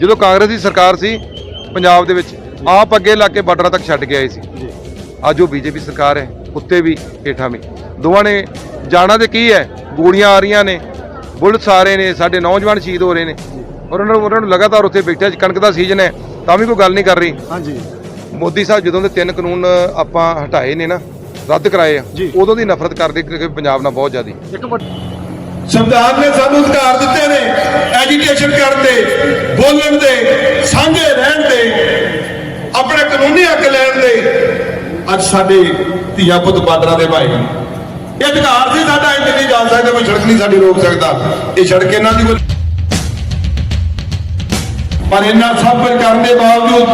ਜਦੋਂ ਕਾਂਗਰਸ ਦੀ ਸਰਕਾਰ ਸੀ ਪੰਜਾਬ ਦੇ ਵਿੱਚ ਆਪ ਅੱਗੇ ਲਾ ਕੇ ਬਾਰਡਰਾਂ ਤੱਕ ਛੱਡ ਕੇ ਆਏ ਸੀ। ਅੱਜ ਉਹ ਬੀਜੇਪੀ ਸਰਕਾਰ ਹੈ ਉੱਤੇ ਵੀ ਹੇਠਾਂ ਵੀ। ਦੋਵਾਂ ਨੇ ਜਾਣਾ ਤੇ ਕੀ ਹੈ? ਗੋਲੀਆਂ ਆ ਰਹੀਆਂ ਨੇ ਬੁਲਟ ਰਹੇ ਨੇ ਸਾਡੇ ਨੌਜਵਾਨ ਸ਼ਹੀਦ ਹੋ ਰਹੇ ਨੇ। ਔਰ ਉਹਨਾਂ ਨੂੰ ਉਹਨਾਂ ਨੂੰ ਲਗਾਤਾਰ ਉੱਥੇ ਬੈਠਿਆ ਕਣਕ ਦਾ ਸੀਜ਼ਨ ਹੈ ਤਾਂ ਵੀ ਕੋਈ ਗੱਲ ਨਹੀਂ ਕਰ ਰਹੀ। ਹਾਂਜੀ। ਮੋਦੀ ਸਾਹਿਬ ਜਦੋਂ ਦੇ ਤਿੰਨ ਕਾਨੂੰਨ ਆਪਾਂ ਹਟਾਏ ਨੇ ਨਾ ਰੱਦ ਕਰਾਏ ਆ। ਉਦੋਂ ਦੀ ਨਫ਼ਰਤ ਕਰਦੇ ਕਿ ਪੰਜਾਬ ਨਾਲ ਬਹੁਤ ਜ਼ਿਆਦੀ। ਸੰਵਿਧਾਨ ਨੇ ਸਾਨੂੰ ਅਧਿਕਾਰ ਦਿੱਤੇ ਨੇ ਐਜੀਟੇਸ਼ਨ ਕਰਨ ਦੇ, ਬੋਲਣ ਦੇ, ਸਾਂਝੇ ਰਹਿਣ ਦੇ, ਆਪਣੇ ਕਾਨੂੰਨੀ ਹੱਕ ਲੈਣ ਦੇ। ਅੱਜ ਸਾਡੇ ਧੀਆ ਪੁੱਤ ਬਾਦਰਾਂ ਦੇ ਭਾਈ, ਇਹ ਅਧਿਕਾਰ ਸੀ ਸਾਡਾ ਇੱਥੇ ਨਹੀਂ ਜਾ ਸਕਦਾ, ਕੋਈ ਸੜਕ ਨਹੀਂ ਸਾਡੀ ਰੋਕ ਸਕਦਾ। ਇਹ ਸੜਕ ਇਹਨਾਂ ਦੀ ਕੋਈ ਪਰ ਇਹਨਾਂ ਸਭ ਕੁਝ ਕਰਨ ਦੇ ਬਾਵਜੂਦ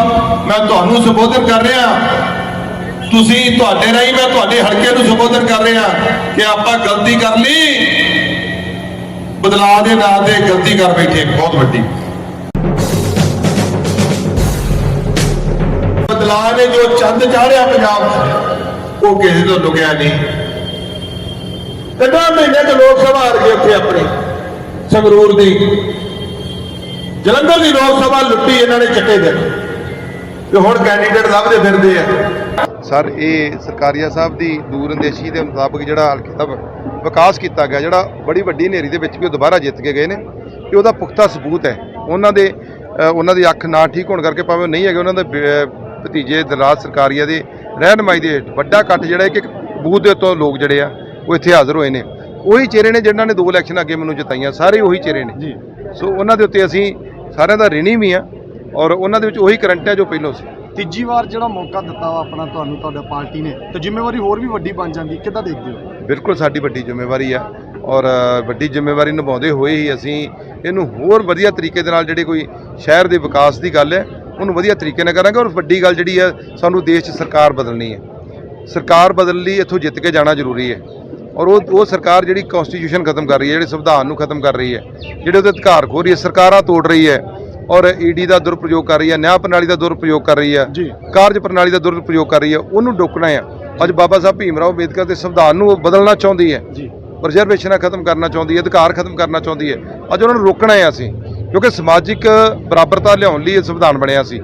ਮੈਂ ਤੁਹਾਨੂੰ ਸੰਬੋਧਨ ਕਰ ਰਿਹਾ ਤੁਸੀਂ ਤੁਹਾਡੇ ਰਾਹੀਂ ਮੈਂ ਤੁਹਾਡੇ ਹਲਕੇ ਨੂੰ ਸੰਬੋਧਨ ਕਰ ਰਿਹਾ ਕਿ ਆਪਾਂ ਗਲਤੀ ਕਰ ਲਈ। ਬਦਲਾਅ ਦੇ ਨਾਂ ਤੇ ਗਲਤੀ ਕਰ ਬੈਠੇ ਇੱਕ ਬਹੁਤ ਵੱਡੀ। ਬਦਲਾਅ ਨੇ ਜੋ ਚੰਦ ਚਾੜਿਆ ਪੰਜਾਬ ਉਹ ਕਿਸੇ ਤੋਂ ਲੁਕਿਆ ਨਹੀਂ। ਕਿੰਨਾ ਮਹੀਨੇ ਤੋਂ ਲੋਕ ਸਭਾ ਹਾਰ ਗਏ ਉੱਥੇ ਆਪਣੀ, ਸੰਗਰੂਰ ਦੀ। ਜਲੰਧਰ ਦੀ ਲੋਕ ਸਭਾ ਲੁੱਟੀ ਇਹਨਾਂ ਨੇ ਚੱਟੇ ਦੇ ਤੇ ਹੁਣ ਕੈਂਡੀਡੇਟ ਲੱਭਦੇ ਫਿਰਦੇ ਆ। ਸਰ, ਇਹ ਸਰਕਾਰੀਆ ਸਾਹਿਬ ਦੀ ਦੂਰਅੰਦੇਸ਼ੀ ਦੇ ਮੁਤਾਬਕ ਜਿਹੜਾ ਹਲਕੇ ਦਾ ਵ- ਵਿਕਾਸ ਕੀਤਾ ਗਿਆ ਜਿਹੜਾ ਬੜੀ ਵੱਡੀ ਹਨੇਰੀ ਦੇ ਵਿੱਚ ਵੀ ਉਹ ਦੁਬਾਰਾ ਜਿੱਤ ਕੇ ਗਏ ਨੇ ਇਹ ਉਹਦਾ ਪੁਖਤਾ ਸਬੂਤ ਹੈ। ਉਹਨਾਂ ਦੇ ਉਹਨਾਂ ਦੀ ਅੱਖ ਨਾ ਠੀਕ ਹੋਣ ਕਰਕੇ ਭਾਵੇਂ ਨਹੀਂ ਹੈਗੇ ਉਹਨਾਂ ਦੇ ਭਤੀਜੇ ਦਰਾਜ ਸਰਕਾਰੀਆ ਦੇ ਰਹਿਨਮਾਈ ਦੇ ਵੱਡਾ ਇਕੱਠ ਜਿਹੜਾ ਇੱਕ ਇੱਕ ਬੂਥ ਦੇ ਉੱਤੋਂ ਲੋਕ ਜਿਹੜੇ ਆ ਉਹ ਇੱਥੇ ਹਾਜ਼ਰ ਹੋਏ ਨੇ। ਉਹੀ ਚਿਹਰੇ ਨੇ ਜਿਨ੍ਹਾਂ ਨੇ ਦੋ ਇਲੈਕਸ਼ਨ ਅੱਗੇ ਮੈਨੂੰ ਜਿਤਾਈਆਂ ਸਾਰੇ ਉਹੀ ਚਿਹਰੇ ਨੇ। ਜੀ। ਸੋ ਉਹਨਾਂ ਦੇ ਉੱਤੇ ਅਸੀਂ ਸਾਰਿਆਂ ਦਾ ਰਿਣੀ ਵੀ ਆ ਔਰ ਉਹਨਾਂ ਦੇ ਵਿੱਚ ਉਹੀ ਕਰੰਟ ਹੈ ਜੋ ਪਹਿਲਾਂ ਸੀ। ਤੀਜੀ ਵਾਰ ਜਿਹੜਾ ਮੌਕਾ ਦਿੱਤਾ ਵਾ ਆਪਣਾ ਤੁਹਾਨੂੰ ਤੁਹਾਡਾ ਪਾਰਟੀ ਨੇ ਤੇ ਜ਼ਿੰਮੇਵਾਰੀ ਹੋਰ ਵੀ ਵੱਡੀ ਬਣ ਜਾਂਦੀ ਕਿੱਦਾਂ ਦੇਖਦੇ ਹੋ? ਬਿਲਕੁਲ ਸਾਡੀ ਵੱਡੀ ਜ਼ਿੰਮੇਵਾਰੀ ਆ ਔਰ ਵੱਡੀ ਜ਼ਿੰਮੇਵਾਰੀ ਨਿਭਾਉਂਦੇ ਹੋਏ ਹੀ ਅਸੀਂ ਇਹਨੂੰ ਹੋਰ ਵਧੀਆ ਤਰੀਕੇ ਦੇ ਨਾਲ ਜਿਹੜੀ ਕੋਈ ਸ਼ਹਿਰ ਦੇ ਵਿਕਾਸ ਦੀ ਗੱਲ ਹੈ ਉਹਨੂੰ ਵਧੀਆ ਤਰੀਕੇ ਨਾਲ ਕਰਾਂਗੇ ਔਰ ਵੱਡੀ ਗੱਲ ਜਿਹੜੀ ਹੈ ਸਾਨੂੰ ਦੇਸ਼ 'ਚ ਸਰਕਾਰ ਬਦਲਣੀ ਹੈ ਸਰਕਾਰ ਬਦਲਣ ਲਈ ਇੱਥੋਂ ਜਿੱਤ ਕੇ ਜਾਣਾ ਜ਼ਰੂਰੀ ਹੈ ਔਰ ਉਹ ਉਹ ਸਰਕਾਰ ਜਿਹੜੀ ਕਨਸਟੀਟਿਊਸ਼ਨ ਖਤਮ ਕਰ ਰਹੀ ਹੈ ਜਿਹੜੇ ਸੰਵਿਧਾਨ ਨੂੰ ਖਤਮ ਕਰ ਰਹੀ ਹੈ ਜਿਹੜੇ ਉਹਦੇ ਅਧਿਕਾਰ ਖੋ ਰਹੀ ਹੈ ਸਰਕਾਰਾਂ ਤੋੜ ਰਹੀ ਹੈ ਔਰ ਈਡੀ ਦਾ ਦੁਰਪ੍ਰਯੋਗ ਕਰ ਰਹੀ ਹੈ ਨਿਆਂ ਪ੍ਰਣਾਲੀ ਦਾ ਦੁਰਪ੍ਰਯੋਗ ਕਰ ਰਹੀ ਹੈ। ਕਾਰਜ ਪ੍ਰਣਾਲੀ ਦਾ ਦੁਰਪ੍ਰਯੋਗ ਕਰ ਰਹੀ ਹੈ ਉਹਨੂੰ ਡੋਕਣਾ ਹੈ ਅੱਜ ਬਾਬਾ ਸਾਹਿਬ ਭੀਮ ਰਾਓ ਅੰਬੇਦਕਰ ਦੇ ਸੰਵਿਧਾਨ ਨੂੰ ਬਦਲਣਾ ਚਾਹੁੰਦੀ ਹੈ। ਜੀ। ਰਿਜ਼ਰਵੇਸ਼ਨਾਂ ਖਤਮ ਕਰਨਾ ਚਾਹੁੰਦੀ ਹੈ ਅਧਿਕਾਰ ਖਤਮ ਕਰਨਾ ਚਾਹੁੰਦੀ ਹੈ। ਅੱਜ ਉਹਨਾਂ ਨੂੰ ਰੋਕਣਾ ਹੈ ਅਸੀਂ ਕਿਉਂਕਿ ਸਮਾਜਿਕ ਬਰਾਬਰਤਾ ਲਿਆਉਣ ਲਈ ਇਹ ਸੰਵਿਧਾਨ ਬਣਿਆ ਸੀ।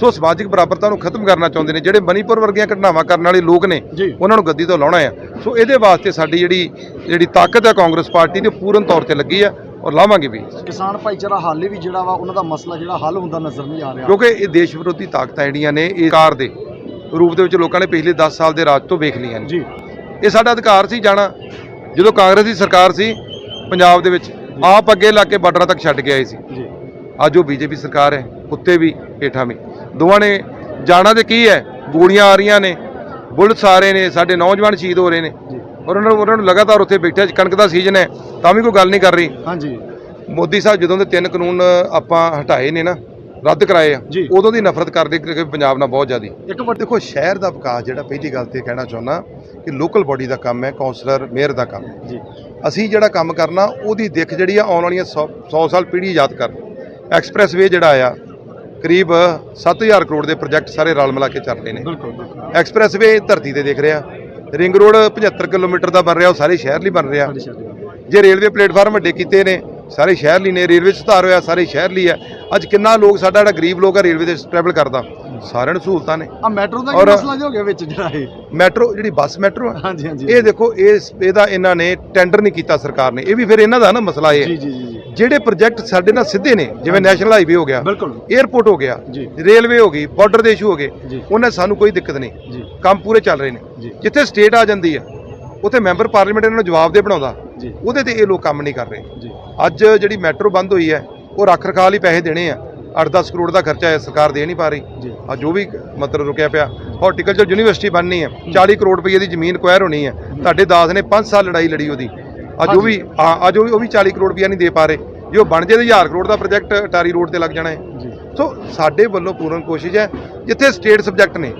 ਸੋ ਸਮਾਜਿਕ ਬਰਾਬਰਤਾ ਨੂੰ ਖਤਮ ਕਰਨਾ ਚਾਹੁੰਦੇ ਨੇ ਜਿਹੜੇ ਮਨੀਪੁਰ ਵਰਗੀਆਂ ਘਟਨਾਵਾਂ ਕਰਨ ਵਾਲੇ ਲੋਕ ਨੇ। ਉਹਨਾਂ ਨੂੰ ਗੱਦੀ ਤੋਂ ਲਾਉਣਾ ਹੈ। ਸੋ ਇਹਦੇ ਵਾਸਤੇ ਸਾਡੀ ਜਿਹੜੀ ਜਿਹੜੀ ਤਾਕਤ ਹੈ ਕਾਂਗਰਸ ਪਾਰਟੀ ਦੀ ਪੂਰਨ ਤੌਰ ਤੇ ਲੱਗੀ ਹੈ ਔਰ ਲਾਵਾਂਗੇ ਵੀ। ਕਿਸਾਨ ਭਾਈਚਾਰਾ ਹਾਲੇ ਵੀ ਜਿਹੜਾ ਵਾ ਉਹਨਾਂ ਦਾ ਮਸਲਾ ਜਿਹੜਾ ਹੱਲ ਹੁੰਦਾ ਨਜ਼ਰ ਨਹੀਂ ਆ ਰਿਹਾ। ਕਿਉਂਕਿ ਇਹ ਦੇਸ਼ ਵਿਰੋਧੀ ਤਾਕਤਾਂ ਜਿਹੜੀਆਂ ਨੇ ਇਹ ਕਾਰ ਦੇ ਰੂਪ ਦੇ ਵਿੱਚ ਲੋਕਾਂ ਨੇ ਪਿਛਲੇ 10 ਸਾਲ ਦੇ ਰਾਜ ਤੋਂ ਵੇਖ ਲਈਆਂ ਨੇ। ਜੀ। ਇਹ ਸਾਡਾ ਅਧਿਕਾਰ ਸੀ ਜਾਣਾ। ਜਦੋਂ ਕਾਂਗਰਸ ਦੀ ਸਰਕਾਰ ਸੀ ਪੰਜਾਬ ਦੇ ਵਿੱਚ ਆਪ ਅੱਗੇ ਲਾ ਕੇ ਬਾਰਡਰਾਂ ਤੱਕ ਛੱਡ ਕੇ ਆਏ ਸੀ। ਜੀ। ਅੱਜ ਉਹ ਬੀਜੇਪੀ ਸਰਕਾਰ ਹੈ ਉੱਤੇ ਵੀ ਹੇਠਾਂ ਵੀ। ਦੋਵਾਂ ਨੇ ਜਾਣਾ ਤੇ ਕੀ ਹੈ? ਗੋਲੀਆਂ ਆ ਰਹੀਆਂ ਨੇ ਬੁਲਟ ਆ ਰਹੇ ਨੇ ਸਾਡੇ ਨੌਜਵਾਨ ਸ਼ਹੀਦ ਹੋ ਰਹੇ ਨੇ। ਔਰ ਉਹਨਾਂ ਨੂੰ ਉਹਨਾਂ ਨੂੰ ਲਗਾਤਾਰ ਉੱਥੇ ਬੈਠਿਆ ਕਣਕ ਦਾ ਸੀਜ਼ਨ ਹੈ ਤਾਂ ਵੀ ਕੋਈ ਗੱਲ ਨਹੀਂ ਕਰ ਰਹੀ। ਹਾਂਜੀ। ਮੋਦੀ ਸਾਹਿਬ ਜਦੋਂ ਦੇ ਤਿੰਨ ਕਾਨੂੰਨ ਆਪਾਂ ਹਟਾਏ ਨੇ ਨਾ ਰੱਦ ਕਰਾਏ ਆ। ਉਦੋਂ ਦੀ ਨਫ਼ਰਤ ਕਰਦੇ ਕਿ ਪੰਜਾਬ ਨਾਲ ਬਹੁਤ ਜ਼ਿਆਦੀ। ਇੱਕ ਵੱਡ- ਦੇਖੋ ਸ਼ਹਿਰ ਦਾ ਵਿਕਾਸ ਜਿਹੜਾ ਪਹਿਲੀ ਗੱਲ ਤੇ ਕਹਿਣਾ ਚਾਹੁੰਦਾ ਕਿ ਲੋਕਲ ਬਾਡੀ ਦਾ ਕੰਮ ਹੈ ਕਾਉਂਸਲਰ ਮੇਅਰ ਦਾ ਕੰਮ। ਜੀ। ਅਸੀਂ ਜਿਹੜਾ ਕੰਮ ਕਰਨਾ ਉਹਦੀ ਦਿੱਖ ਜਿਹੜੀ ਆ ਆਉਣ ਵਾਲੀਆਂ 100 ਸਾਲ ਪੀੜ੍ਹੀ ਯਾਦ ਕਰ ਐਕਸਪ੍ਰੈਸਵੇ ਜਿਹੜਾ ਆ ਕਰੀਬ 7000 ਕਰੋੜ ਦੇ ਪ੍ਰੋਜੈਕਟ ਸਾਰੇ ਰਲ ਮਿਲਾ ਕੇ ਚੱਲ ਰਹੇ ਨੇ। ਬਿਲਕੁਲ ਬਿਲਕੁਲ। ਐਕਸਪ੍ਰੈਸਵੇ ਧਰਤੀ ਤੇ ਦਿਖ ਰਿਹਾ। ਰਿੰਗ ਰੋਡ 75 ਕਿਲੋਮੀਟਰ ਦਾ ਬਣ ਰਿਹਾ ਉਹ ਸਾਰੇ ਸ਼ਹਿਰ ਲਈ ਬਣ ਰਿਹਾ। ਜੇ ਰੇਲਵੇ ਪਲੇਟਫਾਰਮ ਵੱਡੇ ਕੀਤੇ ਨੇ ਸਾਰੇ ਸ਼ਹਿਰ ਲਈ ਨੇ ਰੇਲਵੇ 'ਚ ਸੁਧਾਰ ਹੋਇਆ ਸਾਰੇ ਸ਼ਹਿਰ ਲਈ ਹੈ। ਅੱਜ ਕਿੰਨਾ ਲੋਕ ਸਾਡਾ ਜਿਹੜਾ ਗਰੀਬ ਲੋਕ ਹੈ ਰੇਲਵੇ ਤੇ ਟਰੈਵਲ ਕਰਦਾ। ਸਾਰਿਆਂ ਨੂੰ ਸਹੂਲਤਾਂ ਨੇ। ਆ ਮੈਟਰੋ ਦਾ ਕੀ ਔਰ- ਮਸਲਾ ਜੋ ਹੋ ਗਿਆ ਵਿੱਚ ਜਿਹੜਾ ਇਹ? ਮੈਟਰੋ ਜਿਹੜੀ ਬੱਸ ਮੈਟਰੋ ਹੈ ਹਾਂਜੀ ਹਾਂਜੀ ਇਹ ਦੇਖੋ ਇਸ ਇਹਦਾ ਇਹਨਾਂ ਨੇ ਟੈਂਡਰ ਨਹੀਂ ਕੀਤਾ ਸਰਕਾਰ ਨੇ। ਇਹ ਵੀ ਫਿਰ ਇਹਨਾਂ ਦਾ ਨਾ ਮਸਲਾ ਇਹ ਜੀ ਹੈ। ਜੀ ਜੀ ਜੀ ਜਿਹੜੇ ਪ੍ਰੋਜੈਕਟ ਸਾਡੇ ਨਾਲ ਸਿੱਧੇ ਨੇ ਜਿਵੇਂ ਨੈਸ਼ਨਲ ਹਾਈਵੇ ਹੋ ਗਿਆ ਬਿਲਕੁਲ। 에ਅਰਪੋਰਟ ਹੋ ਗਿਆ ਜੀ। ਰੇਲਵੇ ਹੋ ਗਈ ਬਾਰਡਰ ਦੇ ਇਸ਼ੂ ਹੋ ਗਏ ਜੀ। ਉਹਨਾਂ 'ਚ ਸਾਨੂੰ ਕੋਈ ਦਿੱਕਤ ਨਹੀਂ। ਜੀ। ਕੰਮ ਪੂਰੇ ਚੱਲ ਰਹੇ ਨੇ। ਜੀ। ਜਿੱਥੇ ਸਟੇਟ ਆ ਜਾਂਦੀ ਆ ਉੱਥੇ ਮੈਂਬਰ ਪਾਰਲੀਮੈਂਟ ਇਹਨਾਂ ਨੂੰ ਜਵਾਬ ਦੇ ਬਣਾਉਂਦਾ। ਉਹਦੇ ਤੇ ਇਹ ਲੋਕ ਕੰਮ ਨਹੀਂ ਕਰ ਰਹੇ। ਅੱਜ ਜਿਹੜੀ ਮੈਟਰੋ ਬੰਦ ਹੋਈ ਹੈ ਉਹ ਰੱਖ ਰਖਾਅ ਲਈ ਪੈਸੇ ਦੇਣੇ ਆ। 8-10 ਕਰੋੜ ਦਾ ਖਰਚਾ ਹੈ ਸਰਕਾਰ ਦੇ ਨਹੀਂ ਪਾ ਰਹੀ। ਆ ਜੋ ਵੀ ਮਤਲਬ ਰੁਕਿਆ ਪਿਆ ਹਾਰਟੀਕਲਚਰ ਯੂਨੀਵਰਸਿਟੀ ਬਣਨੀ ਹੈ। 40 ਕਰੋੜ ਰੁਪਏ ਦੀ ਜ਼ਮੀਨ ਕੁਐਰ ਹੋਣੀ ਹੈ। ਤੁਹਾਡੇ ਦਾਸ ਨੇ 5 ਸਾਲ ਲੜਾਈ ਲੜੀ ਉਹਦੀ। ਅੱਜ ਉਹ ਵੀ ਅੱਜ ਉਹ ਵੀ- ਉਹ ਵੀ 40 ਕਰੋੜ ਰੁਪਇਆ ਨਹੀਂ ਦੇ ਪਾ ਰਹੇ। ਜੇ ਉਹ ਬਣ ਜੇ ਤਾਂ 1000 ਕਰੋੜ ਦਾ ਪ੍ਰੋਜੈਕਟ ਅਟਾਰੀ ਰੋਡ ਤੇ ਲੱਗ ਜਾਣਾ ਹੈ। ਸੋ ਸਾਡੇ ਵੱਲੋਂ ਪੂਰਨ ਕੋਸ਼ਿਸ਼ ਹੈ ਜਿੱਥੇ ਸਟੇਟ ਸਬਜੈਕਟ ਨੇ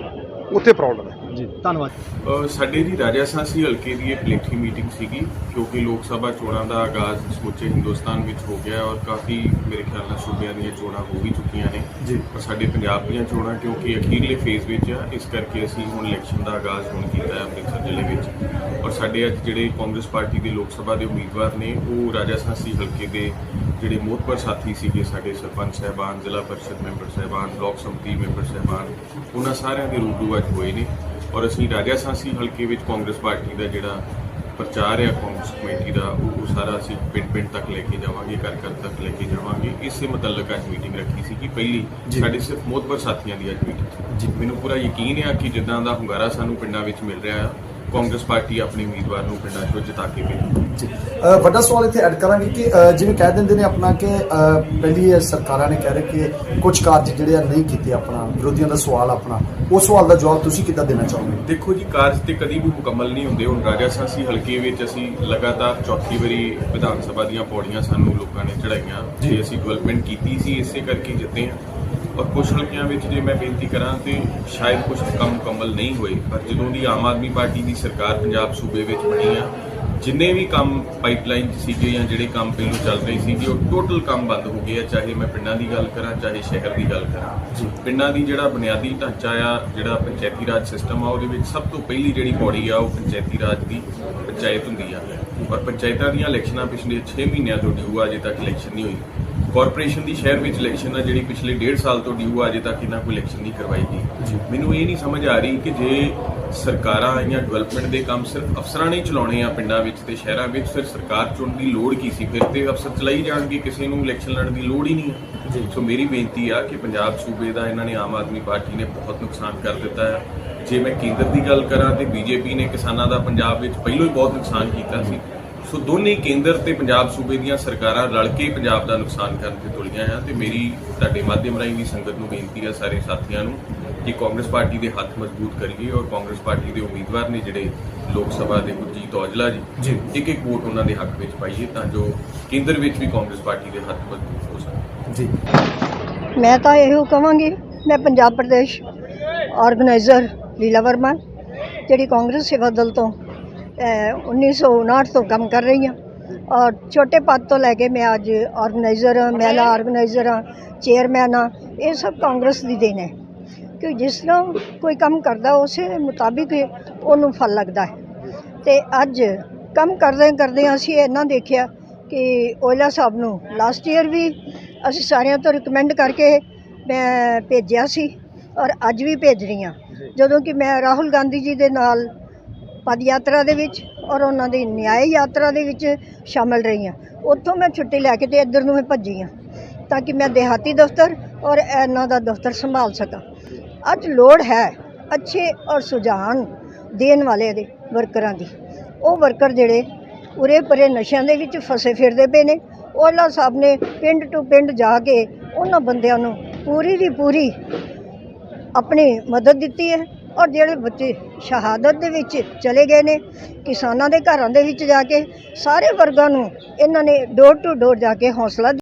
ਉੱਥੇ ਪ੍ਰੋਬਲਮ ਹੈ। ਜੀ। ਧੰਨਵਾਦ। ਸਾਡੇ ਦੀ ਰਾਜਾ ਸਾਂਸੀ ਹਲਕੇ ਦੀ ਇਹ ਪਲੇਠੀ ਮੀਟਿੰਗ ਸੀਗੀ ਕਿਉਂਕਿ ਲੋਕ ਸਭਾ ਚੋਣਾਂ ਦਾ ਆਗਾਜ਼ ਸਮੁੱਚੇ ਹਿੰਦੁਸਤਾਨ ਵਿੱਚ ਹੋ ਗਿਆ ਹੈ ਔਰ ਕਾਫੀ ਮੇਰੇ ਖਿਆਲ ਨਾਲ ਸੂਬਿਆਂ ਦੀਆਂ ਚੋਣਾਂ ਹੋ ਵੀ ਚੁੱਕੀਆਂ ਨੇ। ਜੀ। ਪਰ ਸਾਡੇ ਪੰਜਾਬ ਦੀਆਂ ਚੋਣਾਂ ਕਿਉਂਕਿ ਅਖੀਰਲੇ ਫੇਜ਼ ਵਿੱਚ ਆ ਇਸ ਕਰਕੇ ਅਸੀਂ ਹੁਣ ਇਲੈਕਸ਼ਨ ਦਾ ਆਗਾਜ਼ ਹੁਣ ਕੀਤਾ ਹੈ ਅੰਮ੍ਰਿਤਸਰ ਜ਼ਿਲ੍ਹੇ ਵਿੱਚ। ਔਰ ਸਾਡੇ ਅੱਜ ਜਿਹੜੇ ਕਾਂਗਰਸ ਪਾਰਟੀ ਦੇ ਲੋਕ ਸਭਾ ਦੇ ਉਮੀਦਵਾਰ ਨੇ ਉਹ ਰਾਜਾ ਸਾਂਸੀ ਹਲਕੇ ਦੇ ਜਿਹੜੇ ਮੋਤਬਰ ਸਾਥੀ ਸੀਗੇ ਸਾਡੇ ਸਰਪੰਚ ਸਾਹਿਬਾਨ ਜ਼ਿਲ੍ਹਾ ਪਰਿਸ਼ਦ ਮੈਂਬਰ ਸਾਹਿਬਾਨ ਬਲਾਕ ਸੰਮਤੀ ਮੈਂਬਰ ਸਾਹਿਬਾਨ ਉਹਨਾਂ ਸਾਰਿਆਂ ਦੇ ਰੂਬਰੂ ਅੱਜ ਹੋਏ ਨੇ। ਔਰ ਅਸੀਂ ਰਾਜਾ ਸਾਂਸੀ ਹਲਕੇ ਵਿੱਚ ਕਾਂਗਰਸ ਪਾਰਟੀ ਦਾ ਜਿਹੜਾ ਪ੍ਰਚਾਰ ਹੈ ਕਾਂਗਰਸ ਕਮੇਟੀ ਦਾ ਉਹ ਸਾਰਾ ਅਸੀਂ ਪਿੰਡ ਪਿੰਡ ਤੱਕ ਲੈ ਕੇ ਜਾਵਾਂਗੇ ਘਰ ਘਰ ਤੱਕ ਲੈ ਕੇ ਜਾਵਾਂਗੇ। ਇਸੇ ਮੁਤਲਕ ਅੱਜ ਮੀਟਿੰਗ ਰੱਖੀ ਸੀ ਕਿ ਪਹਿਲੀ ਸਾਡੇ ਸਿਰਫ ਮੋਤਬਰ ਸਾਥੀਆਂ ਦੀ ਅੱਜ ਮੀਟਿੰਗ ਮੈਨੂੰ ਪੂਰਾ ਯਕੀਨ ਹੈ ਕਿ ਜਿੱਦਾਂ ਦਾ ਹੁੰਗਾਰਾ ਸਾਨੂੰ ਪਿੰਡਾਂ ਵਿੱਚ ਮਿਲ ਰਿਹਾ ਹੈ ਕਾਂਗਰਸ ਪਾਰਟੀ ਆਪਣੇ ਉਮੀਦਵਾਰ ਨੂੰ ਪਿੰਡਾਂ 'ਚੋਂ ਜਿਤਾ ਕੇ ਭੇਜੇਗੀ ਜੀ ਅ, ਵੱਡਾ ਸਵਾਲ ਇੱਥੇ ਐਡ ਕਰਾਂਗੇ ਕਿ ਅ, ਜਿਵੇਂ ਕਹਿ ਦਿੰਦੇ ਨੇ ਆਪਣਾ ਕਿ ਅ, ਪਹਿਲੀ ਇਹ ਸਰਕਾਰਾਂ ਨੇ ਕਹਿ ਰਹੇ ਕਿ ਕੁਝ ਕਾਰਜ ਜਿਹੜੇ ਆ ਨਹੀਂ ਕੀਤੇ ਆਪਣਾ ਵਿਰੋਧੀਆਂ ਦਾ ਸਵਾਲ ਆਪਣਾ। ਉਸ ਸਵਾਲ ਦਾ ਜਵਾਬ ਤੁਸੀਂ ਕਿੱਦਾਂ ਦੇਣਾ ਚਾਹੋਗੇ? ਦੇਖੋ ਜੀ ਕਾਰਜ ਤੇ ਕਦੀ ਵੀ ਮੁਕੰਮਲ ਨਹੀਂ ਹੁੰਦੇ। ਹੁਣ ਰਾਜਾ ਸਾਂਸੀ ਹਲਕੇ ਵਿੱਚ ਅਸੀਂ ਲਗਾਤਾਰ ਚੌਥੀ ਵਾਰੀ ਵਿਧਾਨ ਸਭਾ ਦੀਆਂ ਪੌੜੀਆਂ ਸਾਨੂੰ ਲੋਕਾਂ ਨੇ ਚੜਾਈਆਂ ਜੇ। ਅਸੀਂ ਡਿਵੈਲਪਮੈਂਟ ਕੀਤੀ ਸੀ ਇਸੇ ਕਰਕੇ ਜਿੱਤੇ ਹਾਂ। ਔਰ ਕੁਝ ਹਲਕਿਆਂ ਵਿੱਚ ਜੇ ਮੈਂ ਬੇਨਤੀ ਕਰਾਂ ਤੇ ਸ਼ਾਇਦ ਕੁਝ ਕੰਮ ਮੁਕੰਮਲ ਨਹੀਂ ਹੋਏ, ਪਰ ਜਦੋਂ ਦੀ ਆਮ ਆਦਮੀ ਪਾਰਟੀ ਦੀ ਸਰਕਾਰ ਪੰਜਾਬ ਸੂਬੇ ਵਿੱਚ ਬਣੀ ਆ ਜਿੰਨੇ ਵੀ ਕੰਮ ਪਾਈਪਲਾਈਨ 'ਚ ਸੀਗੇ ਜਾਂ ਜਿਹੜੇ ਕੰਮ ਪਹਿਲਾਂ ਚੱਲ ਰਹੇ ਸੀਗੇ ਉਹ ਟੋਟਲ ਕੰਮ ਬੰਦ ਹੋ ਗਏ ਆ ਚਾਹੇ ਮੈਂ ਪਿੰਡਾਂ ਦੀ ਗੱਲ ਕਰਾਂ ਚਾਹੇ ਸ਼ਹਿਰ ਦੀ ਗੱਲ ਕਰਾਂ। ਪਿੰਡਾਂ ਦੀ ਜਿਹੜਾ ਬੁਨਿਆਦੀ ਢਾਂਚਾ ਆ ਜਿਹੜਾ ਪੰਚਾਇਤੀ ਰਾਜ ਸਿਸਟਮ ਆ ਉਹਦੇ ਵਿੱਚ ਸਭ ਤੋਂ ਪਹਿਲੀ ਜਿਹੜੀ ਪੌੜੀ ਆ ਉਹ ਪੰਚਾਇਤੀ ਰਾਜ ਦੀ ਪੰਚਾਇਤ ਹੁੰਦੀ ਆ। ਪਰ ਪੰਚਾਇਤਾਂ ਦੀਆਂ ਇਲੈਕਸ਼ਨਾਂ ਪਿਛਲੇ 6 ਮਹੀਨਿਆਂ ਤੋਂ ਡਿਊ ਆ ਅਜੇ ਤੱਕ ਇਲੈਕਸ਼ਨ ਨਹੀਂ ਹੋਈ। ਕਾਰਪੋਰੇਸ਼ਨ ਦੀ ਸ਼ਹਿਰ ਵਿੱਚ ਇਲੈਕਸ਼ਨ ਆ ਜਿਹੜੀ ਪਿਛਲੇ 1.5 ਸਾਲ ਤੋਂ ਡਿਊ ਆ ਅਜੇ ਤੱਕ ਇਹਨਾਂ ਕੋਈ ਇਲੈਕਸ਼ਨ ਨਹੀਂ ਕਰਵਾਈ ਗਈ। ਮੈਨੂੰ ਇਹ ਨਹੀਂ ਸਮਝ ਆ ਰਹੀ ਕਿ ਜੇ ਸਰਕਾਰਾਂ ਜਾਂ ਡਿਵੈਲਪਮੈਂਟ ਦੇ ਕੰਮ ਸਿਰਫ ਅਫਸਰਾਂ ਨੇ ਚਲਾਉਣੇ ਆ ਪਿੰਡਾਂ ਵਿੱਚ ਤੇ ਸ਼ਹਿਰਾਂ ਵਿੱਚ ਫਿਰ ਸਰਕਾਰ ਚੁਣਨ ਦੀ ਲੋੜ ਕੀ ਸੀ? ਫਿਰ ਤੇ ਅਫਸਰ ਚਲਾਈ ਜਾਣਗੇ ਕਿਸੇ ਨੂੰ ਇਲੈਕਸ਼ਨ ਲੜਨ ਦੀ ਲੋੜ ਹੀ ਨਹੀਂ ਹੈ ਸੋ ਮੇਰੀ ਬੇਨਤੀ ਆ ਕਿ ਪੰਜਾਬ ਸੂਬੇ ਦਾ ਇਹਨਾਂ ਨੇ ਆਮ ਆਦਮੀ ਪਾਰਟੀ ਨੇ ਬਹੁਤ ਨੁਕਸਾਨ ਕਰ ਦਿੱਤਾ ਹੈ ਜੇ ਮੈਂ ਕੇਂਦਰ ਦੀ ਗੱਲ ਕਰਾਂ ਤੇ ਬੀਜੇਪੀ ਨੇ ਕਿਸਾਨਾਂ ਦਾ ਪੰਜਾਬ ਵਿੱਚ ਪਹਿਲਾਂ ਹੀ ਬਹੁਤ ਨੁਕਸਾਨ ਕੀਤਾ ਸੀ। ਸੋ ਦੋਨੇ ਕੇਂਦਰ ਤੇ ਪੰਜਾਬ ਸੂਬੇ ਦੀਆਂ ਸਰਕਾਰਾਂ ਰਲ ਕੇ ਪੰਜਾਬ ਦਾ ਨੁਕਸਾਨ ਕਰਨ ਤੇ ਤੁਲੀਆਂ ਆ ਤੇ ਮੇਰੀ ਤੁਹਾਡੇ ਮਾਧਿਅਮ ਰਾਹੀਂ ਵੀ ਸੰਗਤ ਨੂੰ ਬੇਨਤੀ ਆ ਸਾਰੇ ਸਾਥੀਆਂ ਨੂੰ ਕਿ ਕਾਂਗਰਸ ਪਾਰਟੀ ਦੇ ਹੱਥ ਮਜ਼ਬੂਤ ਕਰੀਏ ਔਰ ਕਾਂਗਰਸ ਪਾਰਟੀ ਦੇ ਉਮੀਦਵਾਰ ਨੇ ਜਿਹੜੇ ਲੋਕ ਸਭਾ ਦੇ ਗੁਰਜੀਤ ਔਜਲਾ ਜੀ। ਇੱਕ ਇੱਕ ਵੋਟ ਉਹਨਾਂ ਦੇ ਹੱਕ ਵਿੱਚ ਪਾਈਏ ਤਾਂ ਜੋ ਕੇਂਦਰ ਵਿੱਚ ਵੀ ਕਾਂਗਰਸ ਪਾਰਟੀ ਦੇ ਹੱਥ ਮਜ਼ਬੂਤ ਹੋ ਸਕਣ ਜੀ। ਮੈਂ ਤਾਂ ਇਹੋ ਕਹਾਂਗੀ ਮੈਂ ਪੰਜਾਬ ਪ੍ਰਦੇਸ਼ ਆਰਗੇਨਾਈਜ਼ਰ ਲੀਲਾ ਵਰਮਾ ਜਿਹੜੀ ਕਾਂਗਰਸ ਸੇਵਾ ਦਲ ਤੋਂ ਅਹ, 1959 ਤੋਂ ਕੰਮ ਕਰ ਰਹੀ ਹਾਂ ਔਰ ਛੋਟੇ ਪਦ ਤੋਂ ਲੈ ਕੇ ਮੈਂ ਅੱਜ ਆਰਗੇਨਾਈਜ਼ਰ ਹਾਂ ਮਹਿਲਾ ਆਰਗੇਨਾਈਜ਼ਰ ਹਾਂ ਚੇਅਰਮੈਨ ਹਾਂ ਇਹ ਸਭ ਕਾਂਗਰਸ ਦੀ ਦੇਣ ਹੈ। ਕਿ ਜਿਸ ਤਰ੍ਹਾਂ ਕੋਈ ਕੰਮ ਕਰਦਾ ਉਸੇ ਮੁਤਾਬਿਕ ਉਹਨੂੰ ਫਲ ਲੱਗਦਾ ਹੈ। ਤੇ ਅੱਜ ਕੰਮ ਕਰਦੇ ਕਰਦੇ ਅਸੀਂ ਇਹਨਾਂ ਦੇਖਿਆ ਕਿ ਓਇਲਾ ਸਾਹਿਬ ਨੂੰ ਲਾਸਟ ਈਅਰ ਵੀ ਅਸੀਂ ਸਾਰਿਆਂ ਤੋਂ ਰਿਕਮੈਂਡ ਕਰਕੇ ਮੈਂ ਭੇਜਿਆ ਸੀ ਔਰ ਅੱਜ ਵੀ ਭੇਜ ਰਹੀ ਹਾਂ। ਜਦੋਂ ਕਿ ਮੈਂ ਰਾਹੁਲ ਗਾਂਧੀ ਜੀ ਦੇ ਨਾਲ ਪਦ ਯਾਤਰਾ ਦੇ ਵਿੱਚ ਔਰ ਉਹਨਾਂ ਦੀ ਨਿਆਂ ਯਾਤਰਾ ਦੇ ਵਿੱਚ ਸ਼ਾਮਲ ਰਹੀ ਹਾਂ। ਉੱਥੋਂ ਮੈਂ ਛੁੱਟੀ ਲੈ ਕੇ ਤੇ ਇੱਧਰ ਨੂੰ ਮੈਂ ਭੱਜੀ ਹਾਂ ਤਾਂ ਕਿ ਮੈਂ ਦਿਹਾਤੀ ਦਫ਼ਤਰ ਔਰ ਇਹਨਾਂ ਦਾ ਦਫ਼ਤਰ ਸੰਭਾਲ ਸਕਾਂ। ਅੱਜ ਲੋੜ ਹੈ ਅੱਛੇ ਔਰ ਸੁਝਾਨ ਦੇਣ ਵਾਲੇ ਦੇ ਵਰਕਰਾਂ ਦੀ। ਉਹ ਵਰਕਰ ਜਿਹੜੇ ਉਰੇ ਪਰੇ ਨਸ਼ਿਆਂ ਦੇ ਵਿੱਚ ਫਸੇ ਫਿਰਦੇ ਪਏ ਨੇ। ਓਲਾ ਸਾਹਿਬ ਨੇ ਪਿੰਡ ਟੂ ਪਿੰਡ ਜਾ ਕੇ ਉਹਨਾਂ ਬੰਦਿਆਂ ਨੂੰ ਪੂਰੀ ਦੀ ਪੂਰੀ ਆਪਣੀ ਮਦਦ ਦਿੱਤੀ ਹੈ ਔਰ ਜਿਹੜੇ ਬੱਚੇ ਸ਼ਹਾਦਤ ਦੇ ਵਿੱਚ ਚਲੇ ਗਏ ਨੇ, ਕਿਸਾਨਾਂ ਦੇ ਘਰਾਂ ਦੇ ਵਿੱਚ ਜਾ ਕੇ ਸਾਰੇ ਵਰਗਾਂ ਨੂੰ ਇਹਨਾਂ ਨੇ ਡੋਰ ਟੂ ਡੋਰ ਜਾ ਕੇ ਹੌਸਲਾ